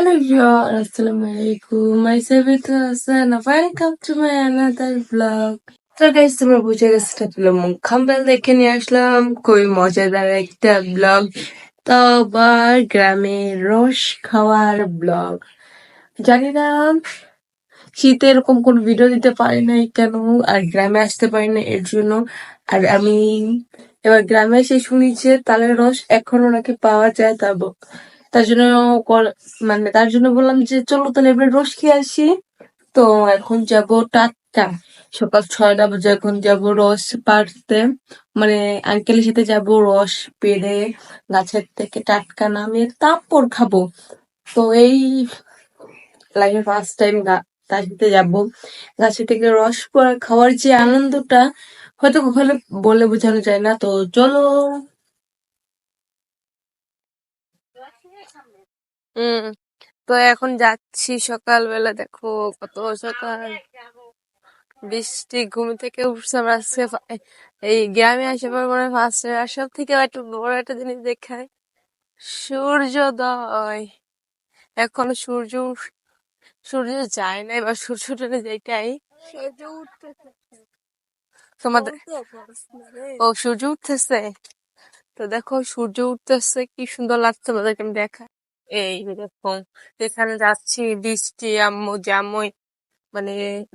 Hello everyone, Assalamualaikum. Myself is Hassan. Welcome to my another vlog. তো guys তোমরা বুঝে গেছো এটা হলো মুখাম্বেল দেখে নিয়ে আসলাম খুবই মজাদার একটা ব্লগ তো আবার গ্রামে রস খাওয়ার ব্লগ জানি না শীতে এরকম কোন ভিডিও দিতে পারি নাই কেন আর গ্রামে আসতে পারি না এর জন্য আর আমি এবার গ্রামে এসে শুনি যে তালের রস এখনও নাকি পাওয়া যায় তা ব- তার জন্য মানে তার জন্য বললাম যে, চলো তাহলে এবার রস খেয়ে আসি। তো এখন যাব টাটকা। সকাল ছয়টা বাজে, এখন যাব রস পাড়তে। মানে আঙ্কেলের সাথে যাব রস পেড়ে, গাছের থেকে টাটকা নামিয়ে তারপর খাব। তো এই লাইফে ফার্স্ট টাইম তার সাথে যাব। গাছের থেকে রস পড়া খাওয়ার যে আনন্দটা, হয়তো কখনো বলে বোঝানো যায় না। তো চলো। হুম তো এখন যাচ্ছি সকালবেলা দেখো কত সকাল বৃষ্টি ঘুম থেকে উঠছে আমরা আজকে এই গ্রামে আসে পর মনে হয় ফার্স্ট আর সব থেকে একটা বড় একটা জিনিস দেখায় সূর্যোদয়। এখন সূর্য সূর্য যায় নাই এবার সূর্য উঠে যেটাই। তোমাদের ও সূর্য উঠতেছে? তো দেখো সূর্য উঠতেছে কি সুন্দর লাগছে তোমাদেরকে আমি দেখা এই দেখো এখানে যাচ্ছি, বৃষ্টি, আম্মু, জামাই মানে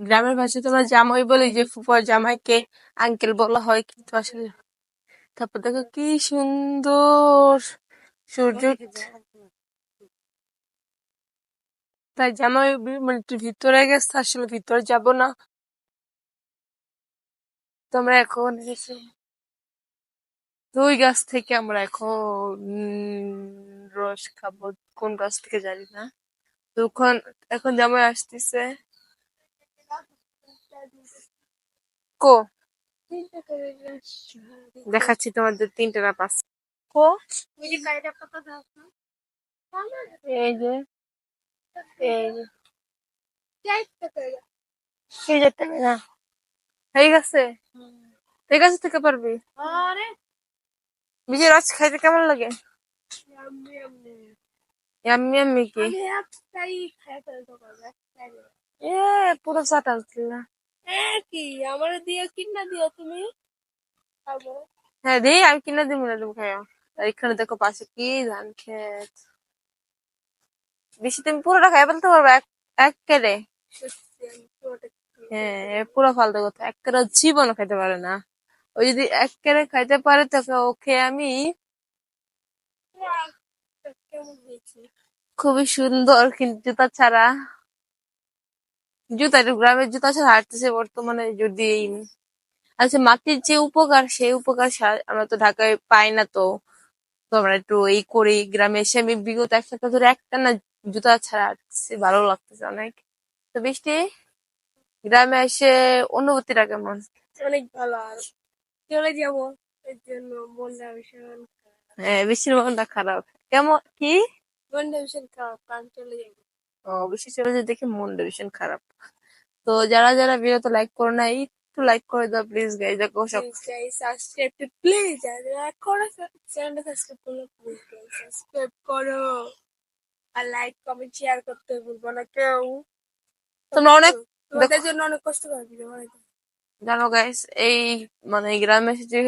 গ্রামের ভাষায় তোমরা জামাই বলে, যে ফুফার জামাইকে আঙ্কেল বলা হয় কিন্তু আসলে তারপর দেখো কি সুন্দর সূর্য। তাই জামাই মানে ভিতরে গেছে, আসলে ভিতরে যাব না। তোমরা এখন এসে দুই গাছ থেকে আমরা এখন রস খাব কোন গাছ থেকে জানি না তখন এখন জামাই আসতেছে কো দেখাচ্ছি তোমাদের তিনটে না পাঁচ কো এই যে হয়ে গেছে এই গাছ থেকে পারবি বিজয় রস খাইতে কেমন লাগে ইয়াম্মি ইয়াম্মি কি এ পুরো চাটা না কি আমার দিয়ে কিনা দিও তুমি হ্যাঁ রে আমি কিনে দিব না তুমি খাইও এখানে দেখো পাশে কি ধান ক্ষেত বেশি তুমি পুরোটা খাই ফেলতে পারবে এক এক কেড়ে হ্যাঁ পুরো ফালতু কথা এক কেড়ে জীবনও খাইতে পারে না ও যদি এক কেড়ে খাইতে পারে, তোকে ওকে আমি খুবই সুন্দর কিন্তু জুতা ছাড়া জুতা গ্রামের জুতা ছাড়া হাঁটতেছে বর্তমানে যদি আচ্ছা মাটির যে উপকার, সেই উপকার আমরা তো ঢাকায় পাই না তো। তো আমরা একটু এই করি, গ্রামে এসে আমি বিগত এক সপ্তাহ ধরে একটা না জুতা ছাড়া হাঁটতেছি, ভালো লাগতেছে অনেক। তো বৃষ্টি, গ্রামে এসে অনুভূতিটা কেমন? অনেক ভালো আর চলে যাব। এর জন্য মনটা ভীষণ হ্যাঁ মনটা খারাপ। কেমন কি? মনটা ভীষণ খারাপ কারণ চলে যাব। ও চলে যেতে দেখে মনটা ভীষণ খারাপ। তো যারা যারা ভিডিওতে লাইক করো না একটু লাইক করে দাও প্লিজ গাইজ দেখো সব। সাবস্ক্রাইব টু প্লিজ যারা করো চ্যানেলটা সাবস্ক্রাইব করো প্লিজ সাবস্ক্রাইব করো। আর লাইক কমেন্ট শেয়ার করতে ভুলবো না কেউ। তোমরা অনেক তোমাদের জন্য অনেক কষ্ট করে ভিডিও বানাইতে জানো গাইস এই মানে গ্রামে যে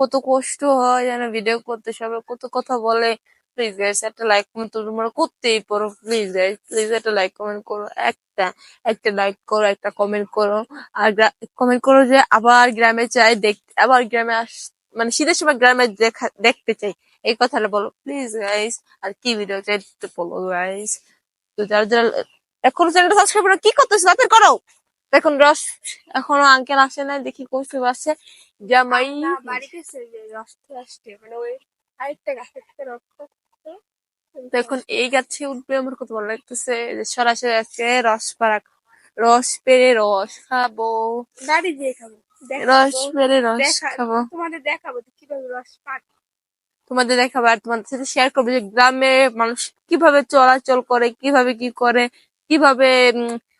কত কষ্ট হয়, জানো ভিডিও করতে, সবাই কত কথা বলে। প্লিজ গাইস একটা লাইক কমেন্ট তো তোমরা করতেই পারো। প্লিজ গাইস প্লিজ একটা লাইক কমেন্ট করো। একটা একটা লাইক করো, একটা কমেন্ট করো। আর কমেন্ট করো যে আবার গ্রামে চাই দেখতে আবার গ্রামে আস মানে শীতের সময় গ্রামে দেখা, দেখতে চাই। এই কথাটা বলো। প্লিজ গাইস আর কি ভিডিও চাই বলো গাইস তো যারা যারা, এখনও চ্যানেলটা সাবস্ক্রাইব করো, কি করতেছো? তাড়াতাড়ি করো। এখন রস এখনও আঙ্কেল আসে নাই দেখি কৌশল আসছে জামাই না বাড়িতে যে রাস্তে আসতে মানে ওই আরেকটা থেকে রক্ত তো এখন এই গাছে উঠবে আমার কত ভালো লাগতেছে। যে সরাসরি আজকে রস পাড়া রস পেরে রস খাব। গাড়ি দিয়ে খাব রস পেরে রস খাব। তোমাদের দেখাবো যে কীভাবে রস পাক তোমাদের দেখাবো আর তোমাদের সাথে শেয়ার করব যে গ্রামে মানুষ কীভাবে চলাচল করে কীভাবে কি করে কীভাবে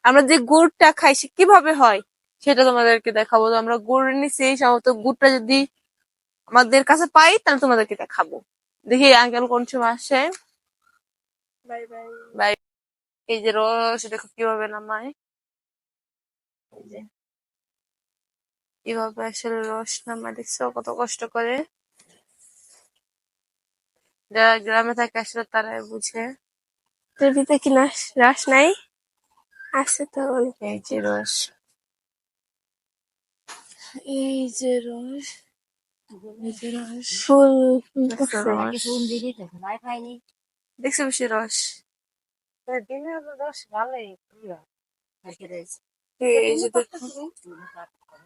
আমরা যে গুড়টা খাই সে কীভাবে হয় সেটা তোমাদেরকে দেখাবো। তো আমরা গুড় নিছি সম্ভবত গুড়টা যদি আমাদের কাছে পাই তাহলে তোমাদেরকে দেখাবো। দেখি আঙ্কেল কোন সময় আসে। Bye bye. বাই। এই যে রস দেখো কীভাবে নামায়? এই যে। কীভাবে আসলে রস নামায়? দেখছ কত কষ্ট করে। যারা গ্রামে থাকে আসলে তারাই বুঝে। তোর ভিতরে কি নাশ রস নাই? আছে তো অনেক এই যে রস। এই যে রস। ফুল দেখছ বেশি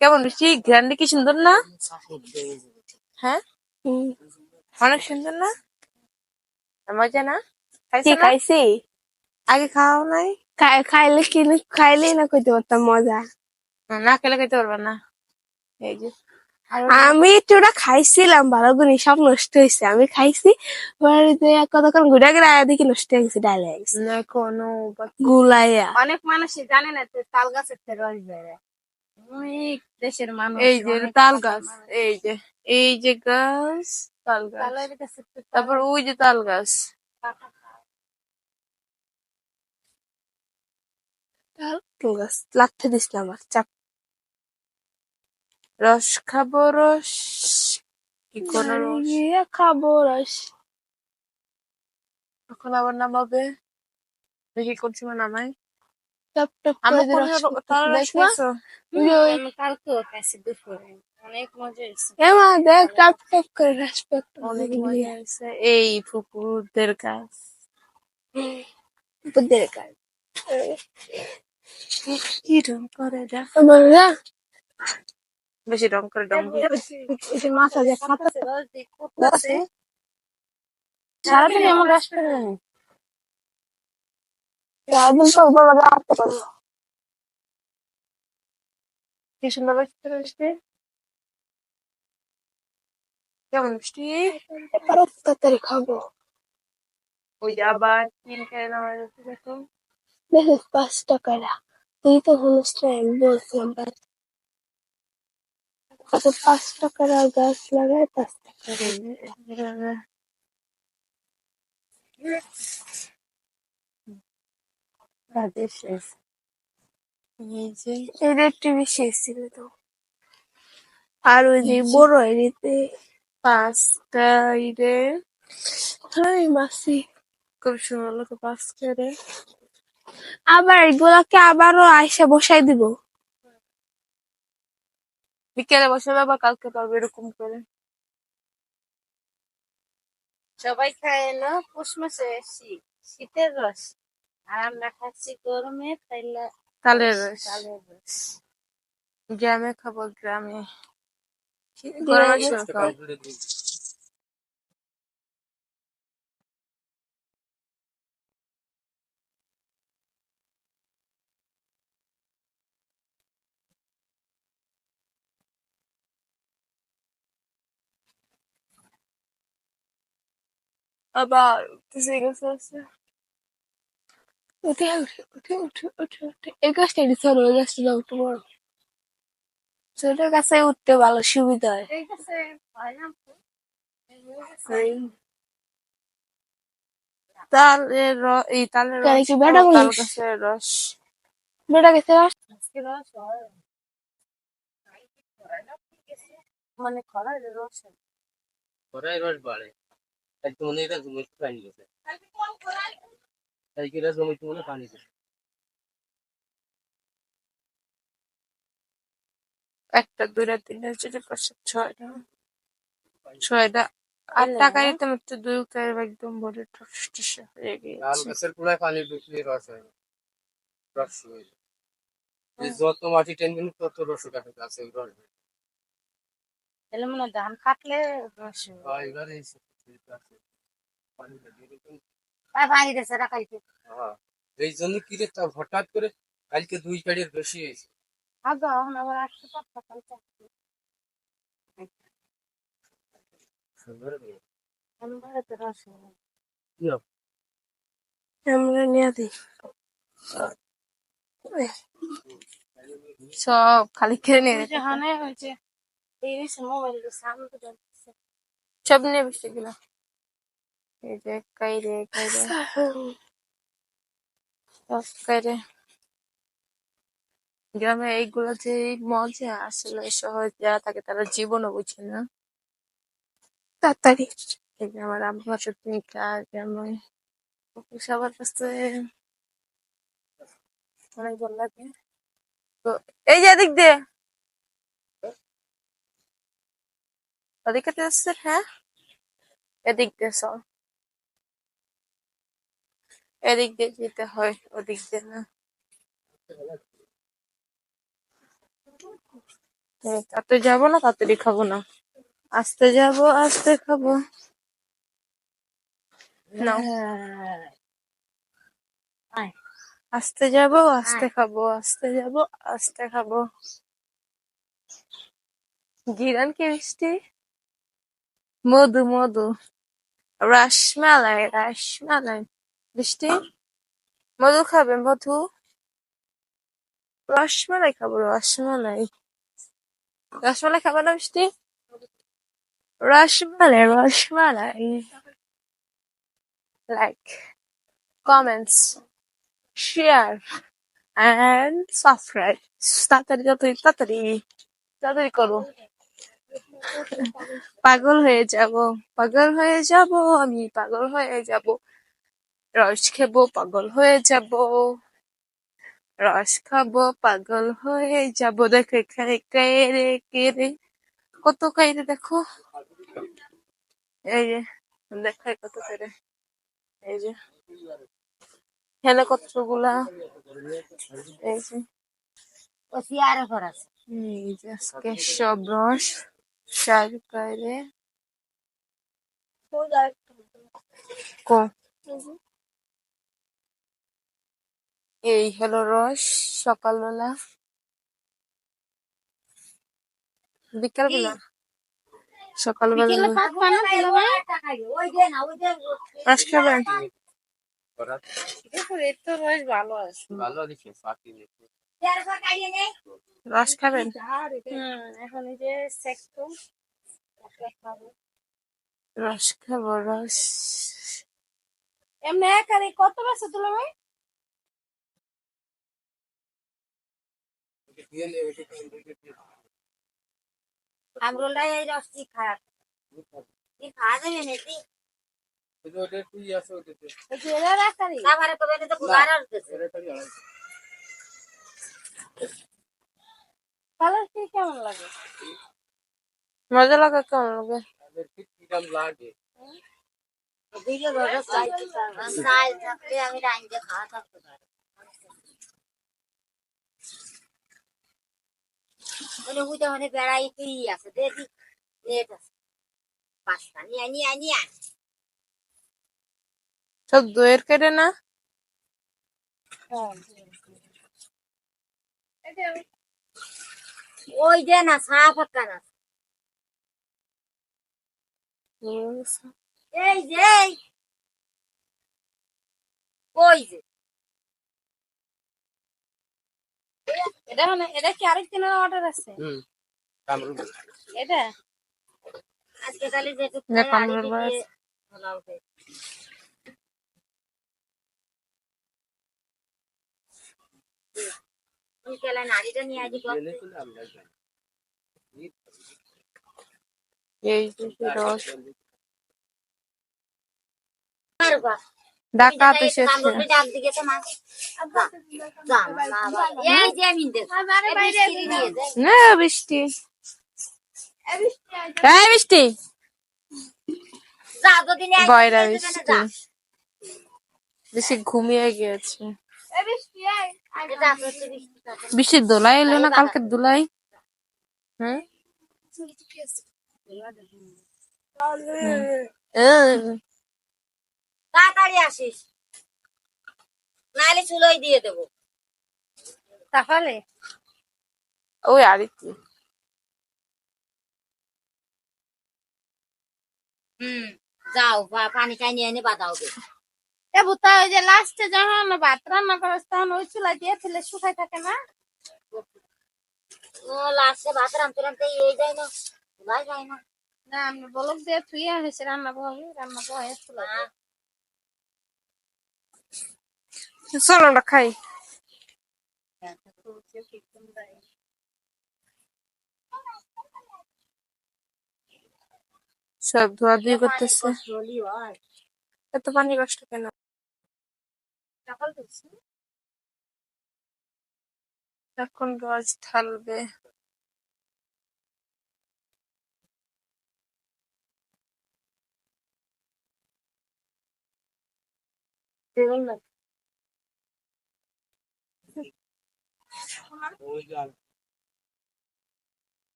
কেমন বেশি গ্র্যান্ডে কি সুন্দর না? হ্যাঁ? অনেক সুন্দর না? মজা না? কি খাইছো খাইছি? আগে খাওয়া নাই? খাইলে কি খাইলেই না কইতে পারতাম মজা। না খেলে খেতে পারবে না। এই যে আমি একটু খাইছিলাম ভালো করে সব নষ্ট হয়েছে আমি খাইছি কতক্ষণ ঘুরে ঘুরে আয়া দেখি নষ্ট হয়ে গেছে ডালে না কোনো গুলাইয়া। অনেক মানুষই জানে না যে তাল গাছের রস বেড়ে অনেক দেশের মানুষ এই যে তাল গাছ। এই যে এই যে গাছ তাল গাছ। তারপর ওই যে তাল গাছ। গাছ লাগতে দিস না আমার চাপ। রস খাব রস। কি কোনো খাব রস। এখন আবার নামাবে? দেখি কোন সময় হয়েছে। এই ফুকুরদের কাজ। কি রং করে আমার না বেশি রং করে করে। যে মাথা দিয়ে কুটতেছে। সারাদিন এমন রস পেলে না? সারাদিন তো বাবা রাখতে পারব কি সুন্দর লাগছে মিষ্টি কেমন মিষ্টি এবার তাড়াতাড়ি খাব। ওই যে আবার তিন কেন নামায় যাচ্ছে দেখো পাঁচ টাকা তুই তো হলিস না আমি বলছিলাম পাঁচ পাঁচ টাকার গাছ লাগায় পাঁচ টাকা এই যে, শেষ এসেছিল তো আর ওই যে বড় এরিতে পাঁচটা খুব সুন্দর লোক পাস করে আবার এগুলাকে আবারও আয়সা বসাই দিব। বিকেলে বসে আবার কালকে পারবে এরকম করে। সবাই খায় না পৌষ মাসে শীত শীতের রস। আর আমরা খাচ্ছি গরমে তাইলে তালের রস তালের রস। গ্রামে খাব গ্রামে। গরমের সময় খাব। আবার উঠতেছে গেছে আছে উঠে উঠে উঠে উঠে উঠে উঠে এই গাছটা এটি ছোট ওই গাছটা দাও একটু বড় ছোট উঠতে ভালো সুবিধা হয়। এই গাছে হয় না তালের র- এই তালের রস বেটা তাল? গাছের রস। বেটা গেছে রস? মানে খরা রস খরায় রস বাড়ে। আজকে মনে হয় এটা জমিতে পানি গেছে আজকে এটা জমিতে মনে পানি গেছে একটা দুইটা তিনটা চারটা পাঁচটা ছয়টা ছয়টা আর টাকা দিতে মাত্র দুই টাকা একদম ভরে টস হয়ে লাল গাছের গোড়ায় পানি ঢুকলে রস হয়। রস হয়ে যায়। যত মাটি টেনবেন তত রস কাটে গাছে রস হয়। তাহলে মনে হয় ধান কাটলে রস হয়। আর এবারে পানি দিয়েছে হ্যাঁ। এই জন্য কি রে তা হঠাৎ করে কালকে দুই গাড়ির বেশি হয়েছে? আগে এখন আবার আসতে পারতো কালকে সুন্দর মেয়ে। আমি বাড়িতে রস হয়। আমরা নিয়ে দিই সব খালি খেয়ে নিয়ে হানে এই হয়েছে মোবাইল গ্রামে এইগুলো যে মজা আসলে শহরে যারা থাকে তারা জীবনও বুঝে না। তাড়াতাড়ি। এই যে আমার আব্বা সত্যি গ্রামে সবার কাছে অনেক ভালো লাগে। তো এই যে দিক দিয়ে। ওদিকে আসছে হ্যাঁ এদিক দিয়ে চল এদিক দিয়ে যেতে হয় ওদিক দিয়ে না তাতে যাব না তাড়াতাড়ি খাব না আস্তে যাব আস্তে খাব না আস্তে যাব আস্তে খাব আস্তে যাব আস্তে খাব গিরান কি মিষ্টি মধু মধু রসমালাই রসমালাই মিষ্টি মধু খাবে মধু রসমালাই খাব রসমালাই রসমালাই খাবে না মিষ্টি rasmalai rasmalai like comments share and subscribe তাড়াতাড়ি তাড়াতাড়ি তাড়াতাড়ি তাড়াতাড়ি করো পাগল হয়ে যাব পাগল হয়ে যাব আমি পাগল হয়ে যাব। রস খেবো পাগল হয়ে যাব। রস খাব পাগল হয়ে যাব। দেখো এখানে কেড়ে কেড়ে কত কাইরে দেখো। এই যে দেখাই কত করে এই যে এখানে কতগুলা। এই যে আজকে সব রস। কো এই হলো রস সকালবেলা বিকালবেলা সকালবেলা খাবেন রস ভালো আছে ভালো রস খাবেন? এখন এই যে রস খাব রস। এমনি একারে কত বেছে তুলো ভাই? আমরুলটা এই রসটি খারাপ? কি খাওয়া যাবে নাকি? ওটা তুই আসো ওটাতে। খাবারে তো কেমন লাগে? মজা লাগে কেমন লাগে? তাদের কি কিরাম লাগে? ভিডিও ধরে চাই। চাই থাকলে আমি রাইন দিয়ে খাওয়া থাকতে পারি। উইটা বেড়াই তুই আছে। দেখি পাঁচটা নিয়ে নিয়ে নিয়ে সব দইয়ের কেটে না? ওই যে না সাফ একটা না এই যে। ওই যে এটা মানে এটা কি আরেক দিনের অর্ডার আছে এটা আজকে তাহলে যেটু না, কামড়ের বয়স। নারীটা নিয়ে আজ এলে কিন্তু আমরা জানি এই রস। ডাকাত এসেছে। না বৃষ্টি। হ্যাঁ বৃষ্টি। বয়রা বৃষ্টি। বেশি ঘুমিয়ে গিয়েছে। বৃষ্টির দোলাই এলো না কালকে দোলাই? হুম। হুম। তাড়াতাড়ি আসিস। নাহলে চুলোই দিয়ে দেবো। তাহলে? ওই আর কি হুম যাও পানি খাই নিয়ে এনে বাদাও গে এ বুতা ওই যে লাস্টে যখন ভাত রান্না করে তখন ওই চুলা দিয়ে ফেলে শুকাই থাকে না? ও লাস্টে ভাত রামতে রামতে এই যায় না যায় না। না আমি বলক দিয়ে থুয়ে হয়েছে রান্না বহাবি রান্না বহাই চুলা। চলো আমরা খাই। সব ধোয়া ধুই করতেছে। এত পানি কষ্ট কেন? এখন গাছ ঢালবে।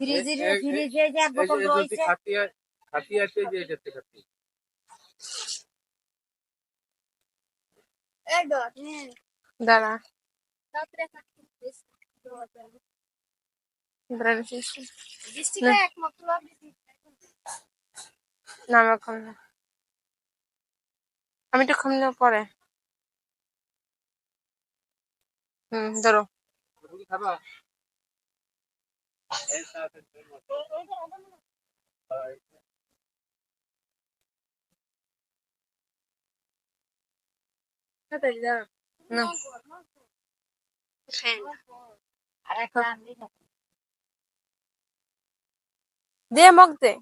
ওই যে ফ্রিজে বোতল রয়েছে। খাটিয়া আছে যে এটাতে দাঁড়া। না। আমি না খামলে পরে। হুম ধরো। রুটি খাবা এই সাথে না আর একটা আনলি না। দে মগ দে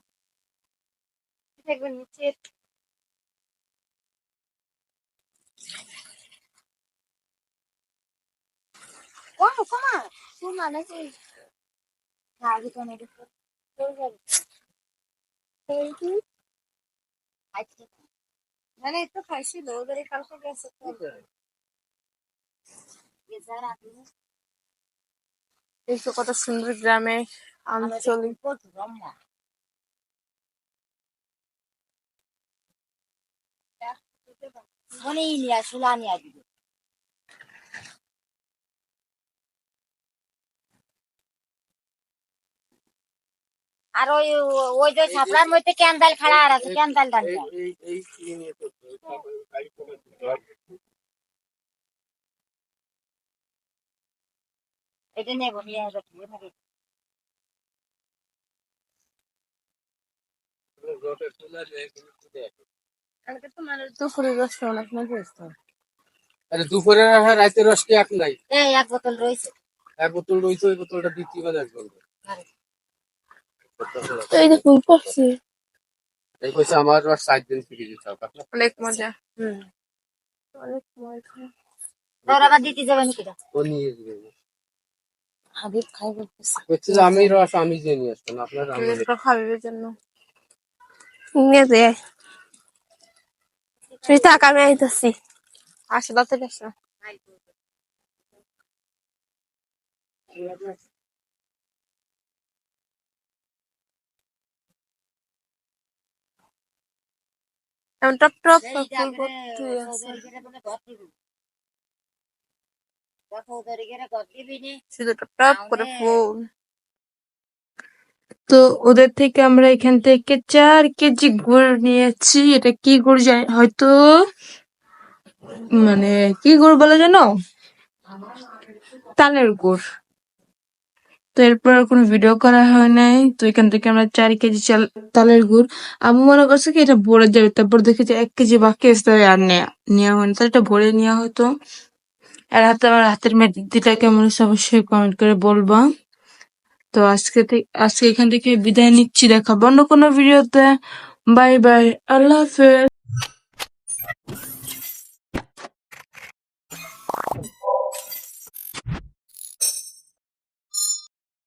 দেখবেন নিচে কম কমা শোনা নাকি না আগে তো নেই মানে একটু খাইছিল ওদের কালকে গেছে এই তো কত সুন্দর গ্রামে আঞ্চলিক। মনে ইলিয়া সুলানিয়া নিয়ে দিবে। আর ওই ওই যে ছাপড়ার মধ্যে ক্যান্ডেল খাড়া আর আছে ক্যান্ডেল ডাল এটা নেব আসব মানে দুপুরে দশটা অনেক মজা হয়েছে আরে দুপুরে আর রাতে রস কি এক নাই এক বোতল রয়েছে এক বোতল রয়েছে ওই বোতলটা মানে এক বলব এই যে ফুল পড়ছে এই কইছে আমার সাত দিন থেকে দিতে হবে। অনেক মজা। হুম। অনেক মজা। তোর আবার দিতে যাবে নাকি ও নিয়ে যাবে হাবিব খাই বলতেছে। বলছে আমি রস আমি যে নিয়ে আসতাম আপনার আমি এটা খাবে জন্য। নিয়ে দে। তুই থাক আমি আইতাছি। আসো দাঁতে আসো টপ টপ ফুল ভর্তি আছে শুধু টপ টপ করে ফুল তো ওদের থেকে আমরা এখান থেকে চার কেজি গুড় নিয়েছি। এটা কি গুড় জানি হয়তো মানে কি গুড় বলে জানো তালের গুড়। তো এরপর কোনো ভিডিও করা হয় নাই। তো এখান থেকে আমরা চার কেজি চাল তালের গুড়। আমি মনে করছি কি, এটা ভরে যাবে। তারপর দেখি যে এক কেজি বাকি আছে, তাই আর নেওয়া হয়নি। তাহলে এটা ভরে নেওয়া হতো। আর হাতে, আমার হাতের মেহেদিটা কেমন অবশ্যই কমেন্ট করে বলবা। তো আজকে আজকে এখান থেকে বিদায় নিচ্ছি, দেখাবো অন্য কোনো ভিডিওতে বাই বাই আল্লাহ হাফেজ।